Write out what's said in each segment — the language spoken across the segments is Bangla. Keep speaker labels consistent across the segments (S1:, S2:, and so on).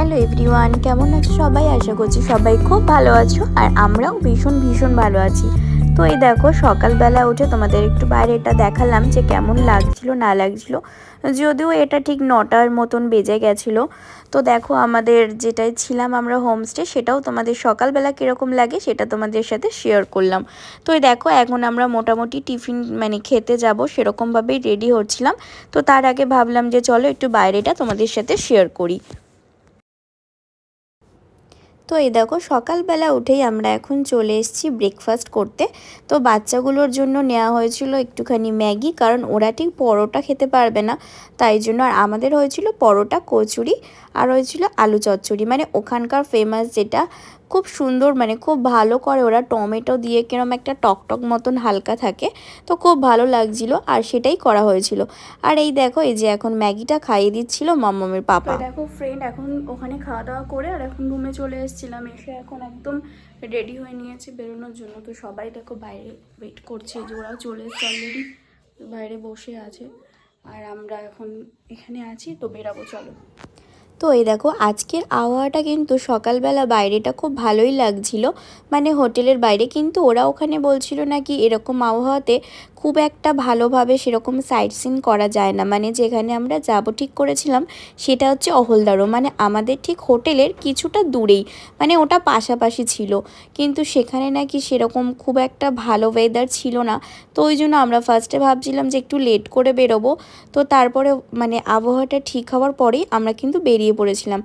S1: হ্যালো এভরিওয়ান, কেমন আছো সবাই? আশা করছি সবাই খুব ভালো আছো আর আমরাও ভীষণ ভীষণ ভালো আছি। তো এই দেখো, সকালবেলা উঠে তোমাদের একটু বাইরে এটা দেখালাম যে কেমন লাগছিল, না লাগছিল। যদিও এটা ঠিক নটার মতন বেজে গেছিল। তো দেখো, আমাদের যেটাই ছিলাম আমরা হোমস্টে সেটাও তোমাদের সকালবেলা কীরকম লাগে সেটা তোমাদের সাথে শেয়ার করলাম। তো এই দেখো, এখন আমরা মোটামুটি টিফিন মানে খেতে যাব, সেরকমভাবেই রেডি হচ্ছিলাম। তো তার আগে ভাবলাম যে চলো একটু বাইরেটা তোমাদের সাথে শেয়ার করি। তো এই দেখো সকালবেলা উঠেই আমরা এখন চলে এসেছি ব্রেকফাস্ট করতে। তো বাচ্চাগুলোর জন্য নেওয়া হয়েছিল একটুখানি ম্যাগি, কারণ ওরা ঠিক পরোটা খেতে পারবে না। তাই জন্য আর আমাদের হয়েছিল পরোটা, কচুরি আর হয়েছিল আলু চচ্চড়ি। মানে ওখানকার ফেমাস যেটা খুব সুন্দর মানে খুব ভালো করে ওরা টমেটো দিয়ে কিরম একটা টকটক মতন হালকা থাকে, তো খুব ভালো লাগছিল আর সেটাই করা হয়েছিল। আর এই দেখো, এই যে এখন ম্যাগিটা খাইয়ে দিচ্ছিল মাম্মামের পাপা।
S2: দেখো ফ্রেন্ড এখন ওখানে খাওয়া দাওয়া করে আর এখন রুমে চলে এসেছিলাম, এসে এখন একদম রেডি হয়ে নিয়েছে বেরোনোর জন্য। তো সবাই দেখো বাইরে ওয়েট করছে যে ওরাও চলে এসছে অলরেডি বাইরে বসে আছে। আর আমরা এখন এখানে আছি, তো বেরাবো, চলো।
S1: তো এই দেখো, আজকের আবহাওয়াটা কিন্তু সকালবেলা বাইরেটা খুব ভালোই লাগছিল। মানে হোটেলের বাইরে, কিন্তু ওরা ওখানে বলছিল নাকি এরকম আবহাওয়াতে খুব একটা ভালোভাবে সেরকম সাইট সিন করা যায় না। মানে যেখানে আমরা যাব ঠিক করেছিলাম, সেটা হচ্ছে অহলদারও। মানে আমাদের ঠিক হোটেলের কিছুটা দূরেই মানে ওটা পাশাপাশি ছিল। কিন্তু সেখানে নাকি সেরকম খুব একটা ভালো ওয়েদার ছিল না। তো ওই জন্য আমরা ফার্স্টে ভাবছিলাম যে একটু লেট করে বেরোবো। তো তারপরে মানে আবহাওয়াটা ঠিক হওয়ার পরেই আমরা কিন্তু বেরিয়ে পড়েছিলাম।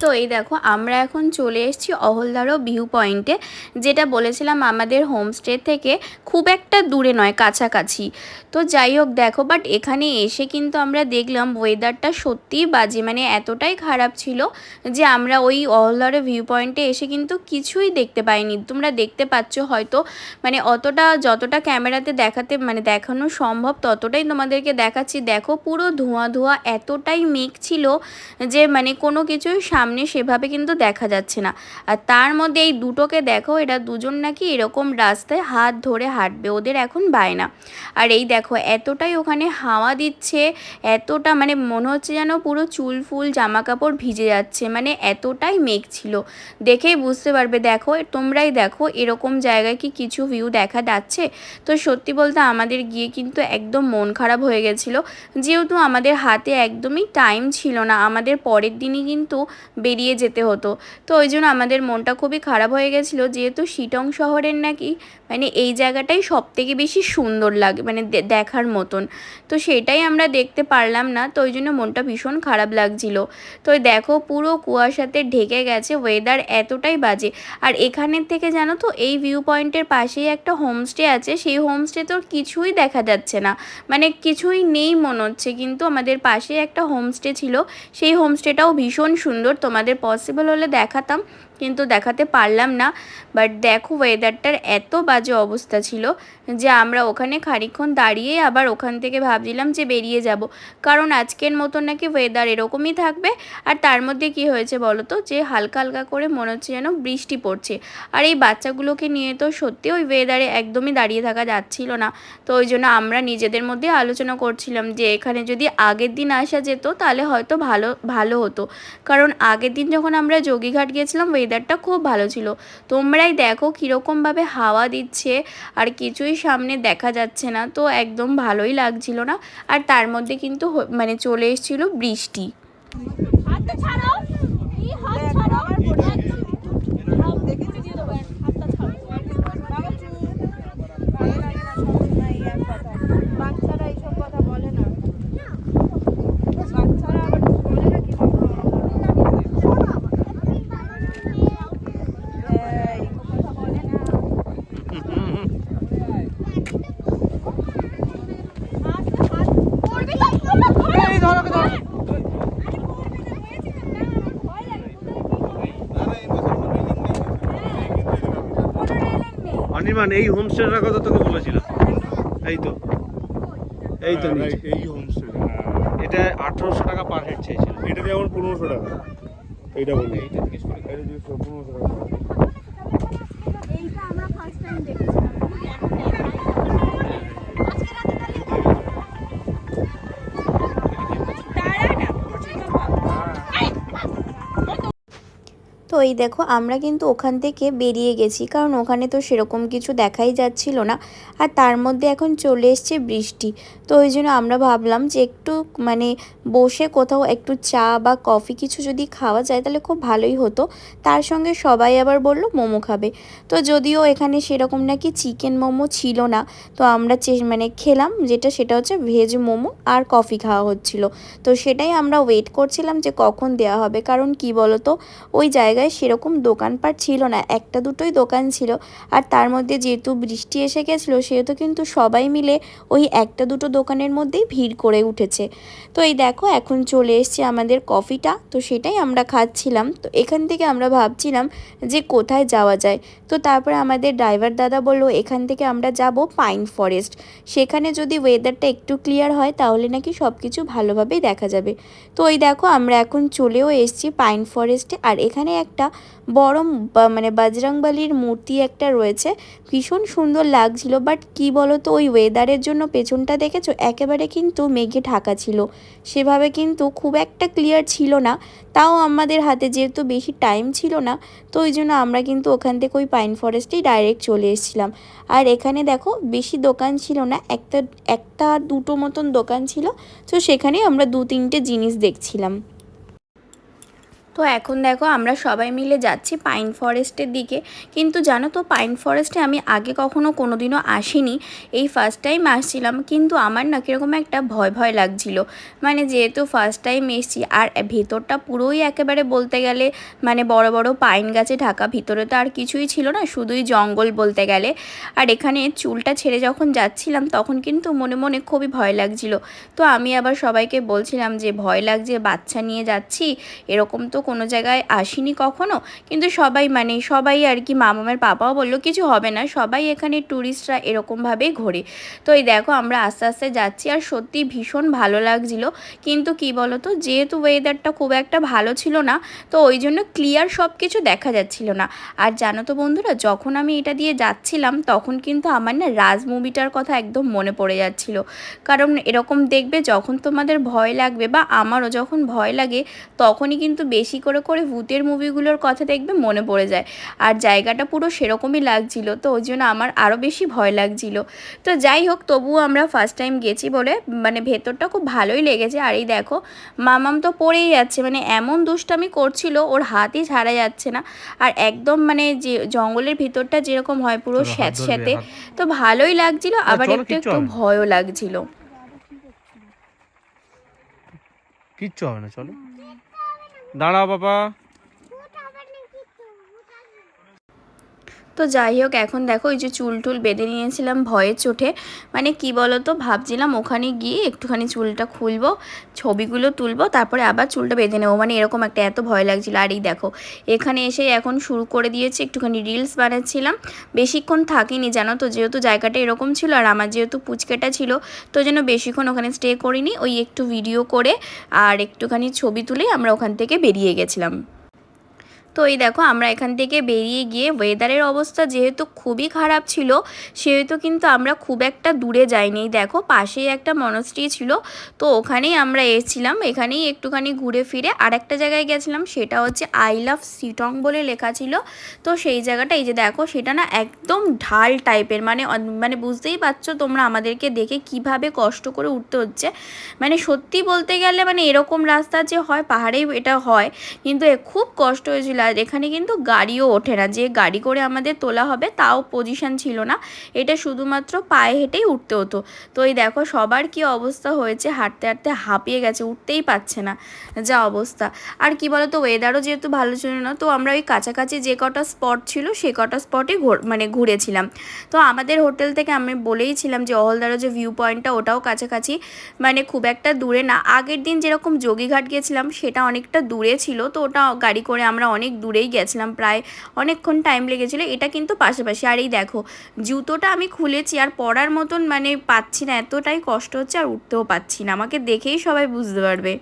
S1: তো এই দেখো, আমরা এখন চলে এসেছি অহলদারও ভিউ পয়েন্টে। যেটা বলেছিলাম আমাদের হোমস্টে থেকে খুব একটা দূরে নয়, কাছাকাছি। তো যাই হোক দেখো বাট এখানে এসে কিন্তু আমরা দেখলাম ওয়েদারটা সত্যিই বাজে মানে এতটাই খারাপ ছিল যে আমরা ওই অহলদারও ভিউ পয়েন্টে এসে কিন্তু কিছুই দেখতে পাইনি। তোমরা দেখতে পাচ্ছ হয়তো মানে অতটা যতটা ক্যামেরাতে দেখাতে মানে দেখানো সম্ভব ততটাই তোমাদেরকে দেখাচ্ছি। দেখো পুরো ধোঁয়া ধোঁয়া এতটাই মেঘ ছিল যে মানে কোনো কিছুই সামনে সেভাবে কিন্তু দেখা যাচ্ছে না। আর তার মধ্যে এই দুটোকে দেখো এটা দুজন নাকি এরকম রাস্তায় হাত ধরে হাঁটবে, ওদের এখন বায়না। আর এই দেখো, এতটাই ওখানে হাওয়া দিচ্ছে, এতটা মানে মনে হচ্ছে যেন পুরো চুল ফুল জামা কাপড় ভিজে যাচ্ছে মানে এতটাই মেঘ ছিল। দেখেই বুঝতে পারবে, দেখো, তোমরাই দেখো, এরকম জায়গায় কি কিছু ভিউ দেখা যাচ্ছে? তো সত্যি বলতে আমাদের গিয়ে কিন্তু একদম মন খারাপ হয়ে গেছিল। যেহেতু আমাদের হাতে একদমই টাইম ছিল না, আমাদের পরের দিনই কিন্তু বেরিয়ে যেতে হতো। তো ওই জন্য আমাদের মনটা খুবই খারাপ হয়ে গেছিল, যেহেতু শিটং শহরের নাকি মানে এই জায়গাটাই সব থেকে বেশি সুন্দর লাগে মানে দেখার মতন। তো সেটাই আমরা দেখতে পারলাম না, তো ওই জন্য মনটা ভীষণ খারাপ লাগছিল। তো দেখো পুরো কুয়াশাতে ঢেকে গেছে ওয়েদার এতটাই বাজে। আর এখানের থেকে জানো তো, এই ভিউ পয়েন্টের পাশেই একটা হোমস্টে আছে, সেই হোমস্টে তো কিছুই দেখা যাচ্ছে না। মানে কিছুই নেই মনে হচ্ছে, কিন্তু আমাদের পাশে একটা হোমস্টে ছিল, সেই হোমস্টেটাও ভীষণ সুন্দর। তোমাদের পসিবল হলে দেখাতাম। কিন্তু দেখাতে পারলাম না। বাট দেখো ওয়েদারটার এত বাজে অবস্থা ছিল যে আমরা ওখানে খানিক্ষণ দাঁড়িয়ে আবার ওখান থেকে ভাবছিলাম যে বেরিয়ে যাব। কারণ আজকের মতন নাকি ওয়েদার এরকমই থাকবে। আর তার মধ্যে কি হয়েছে বলো তো? যে হালকা হালকা করে মনে হচ্ছে যেন বৃষ্টি পড়ছে। আর এই বাচ্চাগুলোকে নিয়ে তো সত্যি ওই ওয়েদারে একদমই দাঁড়িয়ে থাকা যাচ্ছিল না। তো ওই জন্য আমরা নিজেদের মধ্যে আলোচনা করছিলাম যে এখানে যদি আগের দিন আসা যেত তাহলে হয়তো ভালো ভালো হতো। কারণ আগের দিন যখন আমরা যোগীঘাট গিয়েছিলাম ওয়েদারটা খুব ভালো ছিল। তোমরাই দেখো কীরকমভাবে হাওয়া দিচ্ছে আর কিছুই সামনে দেখা যাচ্ছে না। তো একদম ভালোই লাগছিল না। আর তার মধ্যে কিন্তু মানে চলে এসেছিল বৃষ্টি
S3: হাতটা ছাড়াও এই হাত ছাড়াও একদম দেখেছি দিয়ে দেবো হাতটা ছাড়াও
S4: বাচ্চারা এইসব কথা বলে না বাচ্চারা আবার বলে না কি এই কথা বলে না
S3: পড়বি তো এই ধরো
S5: অনির্বাণ এই হোমস্টেটার কথা তোকে বলেছিলাম এই তো। এই তো নিচে।
S6: এই হোমস্টে
S5: এটা আঠারোশো টাকা পার হেড চাইছিল।
S6: এটা যেমন পনেরোশো টাকা। এইটা বলি।
S5: এইটা জিজ্ঞেস করি।
S6: এটা যদি পনেরোশো টাকা।
S3: এইটা আমরা ফার্স্ট টাইম দেখেছিলাম।
S1: তো এই দেখো, আমরা কিন্তু ওখান থেকে বেরিয়ে গেছি। কারণ ওখানে তো সেরকম কিছু দেখাই যাচ্ছিল না। আর তার মধ্যে এখন চলে এসছে বৃষ্টি। তো ওই জন্য আমরা ভাবলাম যে একটু মানে বসে কোথাও একটু চা বা কফি কিছু যদি খাওয়া যায়, তাহলে খুব ভালোই হতো। তার সঙ্গে সবাই আবার বলল, মোমো খাবে। তো যদিও এখানে সেরকম নাকি চিকেন মোমো ছিল না, তো আমরা মানে খেলাম যেটা, সেটা হচ্ছে ভেজ মোমো আর কফি খাওয়া হচ্ছিল। তো সেটাই আমরা ওয়েট করছিলাম যে কখন দেওয়া হবে। কারণ কি বলতো, ওই জায়গায় সেরকম দোকানপাট ছিল না, একটা দুটোই দোকান ছিল। আর তার মধ্যে যেহেতু বৃষ্টি এসে গেছিল, সেহেতু কিন্তু সবাই মিলে ওই একটা দুটো দোকানের মধ্যেই ভিড় করে উঠেছে। তো এই দেখো, এখন চলে এসছে আমাদের কফিটা। তো সেটাই আমরা খাচ্ছিলাম। তো এখান থেকে আমরা ভাবছিলাম যে কোথায় যাওয়া যায়। তো তারপরে আমাদের ড্রাইভার দাদা বলল, এখান থেকে আমরা যাব পাইন ফরেস্ট সেখানে যদি ওয়েদারটা একটু ক্লিয়ার হয়, তাহলে নাকি সব কিছু ভালোভাবেই দেখা যাবে। তো ওই দেখো, আমরা এখন চলেও এসেছি পাইন ফরেস্টে আর এখানে একটা বড় মানে বজরংবলির মূর্তি একটা রয়েছে। ভীষণ সুন্দর লাগছিল বাট কি বলো তো ওই ওয়েদারের জন্য পেছনটা দেখেছ? একেবারে কিন্তু মেঘে ঢাকা ছিল। সেভাবে কিন্তু খুব একটা ক্লিয়ার ছিল না। তাও আমাদের হাতে যেহেতু বেশি টাইম ছিল না, তো ওই জন্য আমরা কিন্তু ওখান থেকে ওই পাইন ফরেস্টেই ডাইরেক্ট চলে এসেছিলাম। আর এখানে দেখো, বেশি দোকান ছিল না, একটা একটা দুটো মতন দোকান ছিল, তো সেখানে আমরা দু তিনটে জিনিস দেখছিলাম। তো এখন দেখো আমরা সবাই মিলে যাচ্ছি পাইন ফরেস্টের দিকে। কিন্তু জানো তো পাইন ফরেস্টে আমি আগে কখনো কোনোদিনও আসিনি। এই ফার্স্ট টাইম আসছিলাম, কিন্তু আমার না কীরকম একটা ভয় ভয় লাগছিল। মানে যেহেতু ফার্স্ট টাইম এসছি, আর ভেতরটা পুরোই একেবারে বলতে গেলে মানে বড় বড় পাইন গাছে ঢাকা, ভিতরে তো আর কিছুই ছিল না, শুধুই জঙ্গল বলতে গেলে। আর এখানে চুলটা ছেড়ে যখন যাচ্ছিলাম, তখন কিন্তু মনে মনে খুবই ভয় লাগছিল। তো আমি আবার সবাইকে বলছিলাম যে, ভয় লাগছে, বাচ্চা নিয়ে যাচ্ছি, এরকম তো কোনো জায়গায় আসিনি কখনো? কিন্তু সবাই মানে সবাই আর কি মামামের পাপাও বলল, কিছু হবে না, সবাই এখানে ট্যুরিস্টরা এরকমভাবেই ঘোরে। তো এই দেখো আমরা আস্তে আস্তে যাচ্ছি আর সত্যি ভীষণ ভালো লাগছিল। কিন্তু কি তো যেহেতু ওয়েদারটা খুব একটা ভালো ছিল না, তো ওই জন্য ক্লিয়ার সব কিছু দেখা যাচ্ছিল না। আর জানো তো বন্ধুরা, যখন আমি এটা দিয়ে যাচ্ছিলাম, তখন কিন্তু আমার না রাজ মুভিটার কথা একদম মনে পড়ে যাচ্ছিল। কারণ এরকম দেখবে যখন তোমাদের ভয় লাগবে বা আমারও যখন ভয় লাগে, তখনই কিন্তু বেশি করে করে ভূতের মুভিগুলোর কথা দেখবে মনে পড়ে যায়। আর জায়গাটা পুরো সেরকমই লাগছিল তো ওই জন্য আমার আরও বেশি ভয় লাগছিল। তো যাই হোক তবুও আমরা ফার্স্ট টাইম গেছি বলে মানে ভেতরটা খুব ভালোই লেগেছে। আর এই দেখো মামাম তো পড়েই যাচ্ছে মানে এমন দুষ্টামি করছিল ওর হাতই ছাড়া যাচ্ছে না। আর একদম মানে যে জঙ্গলের ভিতরটা যেরকম হয় পুরো স্যাঁত স্যাঁতে তো ভালোই লাগছিল আবার একটু একটু ভয়ও লাগছিল।
S5: কিচ্ছু হবে না চলো। দাঁড়াও বাবা
S1: তো যাই হোক, এখন দেখো ওই যে চুল টুল বেঁধে নিয়েছিলাম ভয়ে চোটে। মানে কি বলো তো ভাবছিলাম ওখানে গিয়ে একটুখানি চুলটা খুলবো, ছবিগুলো তুলবো, তারপরে আবার চুলটা বেঁধে নেব। মানে এরকম একটা এত ভয় লাগছিল। আর এই দেখো, এখানে এসে এখন শুরু করে দিয়েছি, একটুখানি রিলস বানাচ্ছিলাম। বেশিক্ষণ থাকিনি জানো তো, যেহেতু জায়গাটা এরকম ছিল আর আমার যেহেতু পুচকেটা ছিল, তো যেন বেশিক্ষণ ওখানে স্টে করিনি। ওই একটু ভিডিও করে আর একটুখানি ছবি তুলে আমরা ওখান থেকে বেরিয়ে গেছিলাম। তো এই দেখো, আমরা এখান থেকে বেরিয়ে গিয়ে ওয়েদারের অবস্থা যেহেতু খুবই খারাপ ছিল, সেহেতু কিন্তু আমরা খুব একটা দূরে যাইনি। দেখো, পাশেই একটা মনস্ট্রি ছিল, তো ওখানেই আমরা এসেছিলাম। এখানেই একটুখানি ঘুরে ফিরে আর একটা জায়গায় গেছিলাম, সেটা হচ্ছে আই লাভ সিটং বলে লেখা ছিল। তো সেই জায়গাটা, এই যে দেখো, সেটা না একদম ঢাল টাইপের মানে মানে বুঝতেই পারছ তোমরা আমাদেরকে দেখে কীভাবে কষ্ট করে উঠতে হচ্ছে। মানে সত্যি বলতে গেলে মানে এরকম রাস্তা যে হয়, পাহাড়েই এটা হয়, কিন্তু খুব কষ্ট হয়েছিল। আর এখানে কিন্তু গাড়িও ওঠে না। যে গাড়ি করে আমাদের তোলা হবে তাও পজিশন ছিল না। এটা শুধুমাত্র পায়ে হেঁটেই উঠতে হতো। তো এই দেখো, সবার কি অবস্থা হয়েছে? হাঁটতে হাঁটতে হাঁপিয়ে গেছে, উঠতেই পারছে না যা অবস্থা। আর কি বলতো ওয়েদারও যেহেতু ভালো ছিল না, তো আমরা ওই কাছাকাছি যে কটা স্পট ছিল, সে কটা স্পটে মানে ঘুরেছিলাম। তো আমাদের হোটেল থেকে আমি বলেইছিলাম যে অহলদারও যে ভিউ পয়েন্টটা ওটাও কাছাকাছি মানে খুব একটা দূরে না। আগের দিন যেরকম যোগীঘাট গেছিলাম, সেটা অনেকটা দূরে ছিল। তো ওটা গাড়ি করে আমরা অনেক দূরেই গেছিলাম প্রায় অনেকক্ষণ টাইম লেগেছিলো এটা কিন্তু পাশাপাশি। আর এই দেখো জুতোটা আমি খুলেছি আর পরার মতন মানে পাচ্ছি না এতটাই কষ্ট হচ্ছে আর উঠতেও পাচ্ছি না। আমাকে দেখেই সবাই বুঝতে পারবে।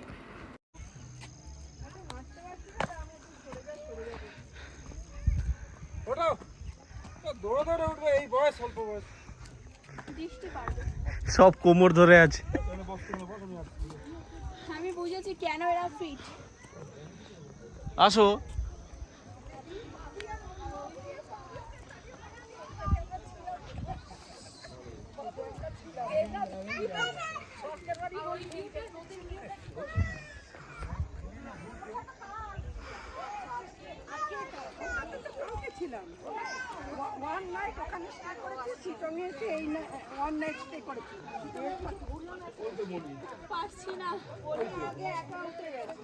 S5: সব কোমর ধরে আছে।
S2: আমি বুঝেছি কেন এরা ফিট
S5: আসো।
S4: ছিলাম ওয়ান করেছি
S3: পারছি না।
S4: আগে উঠে গেছে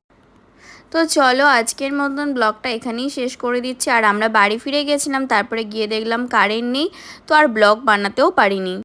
S1: তো চলো আজকের মতন ব্লগটা এখানেই শেষ করে দিচ্ছি। আর আমরা বাড়ি ফিরে গেছিলাম, তারপরে গিয়ে দেখলাম কারেন্ট নেই, তো আর ব্লগ বানাতেও পারিনি।